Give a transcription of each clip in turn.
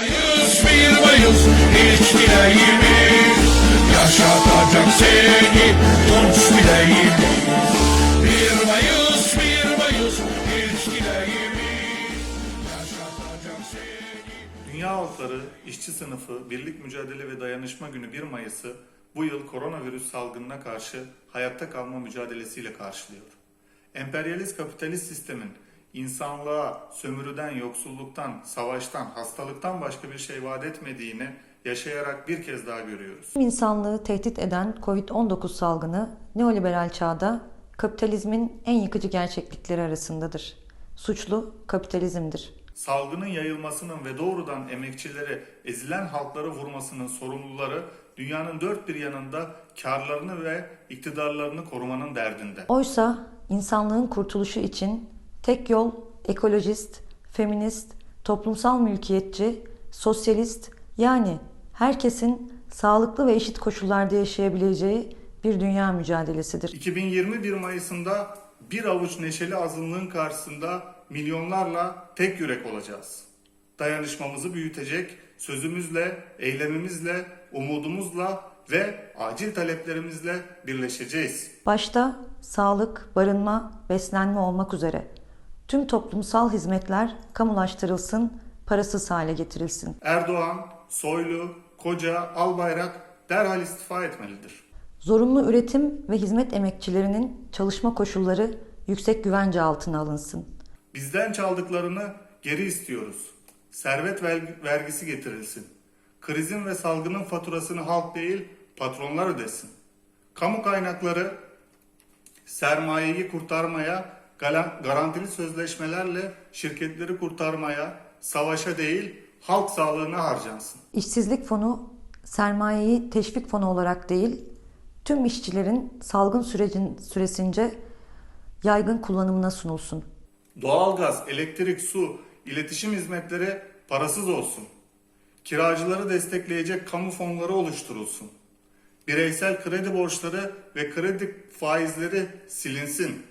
Mayıs bir Mayıs hiç dileğimiz. Yaşatacak seni tunç bileğimiz Bir Mayıs bir Mayıs hiç dileğimiz. Yaşatacak seni. Dünya Halkları İşçi Sınıfı Birlik Mücadele ve Dayanışma Günü 1 Mayıs'ı bu yıl koronavirüs salgınına karşı hayatta kalma mücadelesiyle karşılıyor. Emperyalist kapitalist sistemin insanlığa sömürüden, yoksulluktan, savaştan, hastalıktan başka bir şey vaat etmediğini yaşayarak bir kez daha görüyoruz. İnsanlığı tehdit eden Covid-19 salgını neoliberal çağda kapitalizmin en yıkıcı gerçeklikleri arasındadır. Suçlu kapitalizmdir. Salgının yayılmasının ve doğrudan emekçileri, ezilen halkları vurmasının sorumluları dünyanın dört bir yanında karlarını ve iktidarlarını korumanın derdinde. Oysa insanlığın kurtuluşu için tek yol ekolojist, feminist, toplumsal mülkiyetçi, sosyalist yani herkesin sağlıklı ve eşit koşullarda yaşayabileceği bir dünya mücadelesidir. 2021 Mayıs'ında bir avuç neşeli azınlığın karşısında milyonlarla tek yürek olacağız. Dayanışmamızı büyütecek, sözümüzle, eylemimizle, umudumuzla ve acil taleplerimizle birleşeceğiz. Başta sağlık, barınma, beslenme olmak üzere tüm toplumsal hizmetler kamulaştırılsın, parasız hale getirilsin. Erdoğan, Soylu, Koca, Albayrak derhal istifa etmelidir. Zorunlu üretim ve hizmet emekçilerinin çalışma koşulları yüksek güvence altına alınsın. Bizden çaldıklarını geri istiyoruz. Servet verg- vergisi getirilsin. Krizin ve salgının faturasını halk değil, patronlar ödesin. Kamu kaynakları sermayeyi kurtarmaya, garantili sözleşmelerle şirketleri kurtarmaya, savaşa değil, halk sağlığına harcansın. İşsizlik fonu sermayeyi teşvik fonu olarak değil, tüm işçilerin salgın sürecin süresince yaygın kullanımına sunulsun. Doğalgaz, elektrik, su, iletişim hizmetleri parasız olsun. Kiracıları destekleyecek kamu fonları oluşturulsun. Bireysel kredi borçları ve kredi faizleri silinsin.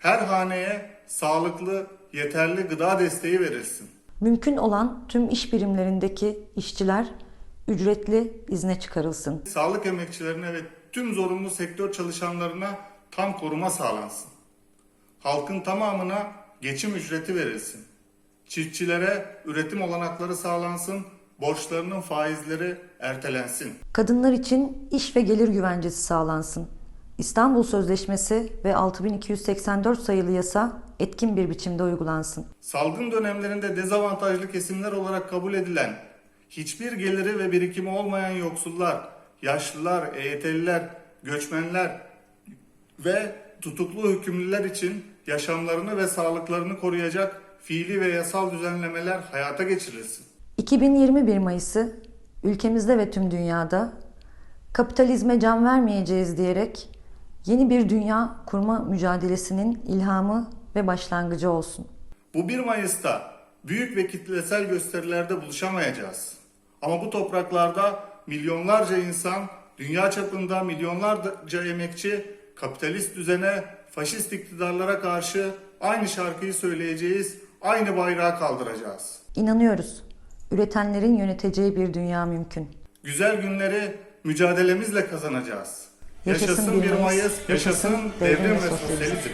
Her haneye sağlıklı, yeterli gıda desteği verilsin. Mümkün olan tüm iş birimlerindeki işçiler ücretli izne çıkarılsın. Sağlık emekçilerine ve tüm zorunlu sektör çalışanlarına tam koruma sağlansın. Halkın tamamına geçim ücreti verilsin. Çiftçilere üretim olanakları sağlansın, borçlarının faizleri ertelensin. Kadınlar için iş ve gelir güvencesi sağlansın. İstanbul Sözleşmesi ve 6284 sayılı yasa etkin bir biçimde uygulansın. Salgın dönemlerinde dezavantajlı kesimler olarak kabul edilen, hiçbir geliri ve birikimi olmayan yoksullar, yaşlılar, EYT'liler, göçmenler ve tutuklu hükümlüler için yaşamlarını ve sağlıklarını koruyacak fiili ve yasal düzenlemeler hayata geçirilsin. 2021 Mayıs'ı ülkemizde ve tüm dünyada kapitalizme can vermeyeceğiz diyerek yeni bir dünya kurma mücadelesinin ilhamı ve başlangıcı olsun. Bu 1 Mayıs'ta büyük ve kitlesel gösterilerde buluşamayacağız. Ama bu topraklarda milyonlarca insan, dünya çapında milyonlarca emekçi, kapitalist düzene, faşist iktidarlara karşı aynı şarkıyı söyleyeceğiz, aynı bayrağı kaldıracağız. İnanıyoruz. Üretenlerin yöneteceği bir dünya mümkün. Güzel günleri mücadelemizle kazanacağız. Yaşasın Yaşasın 1 bir Mayıs, yaşasın devrim ve sosyalizm.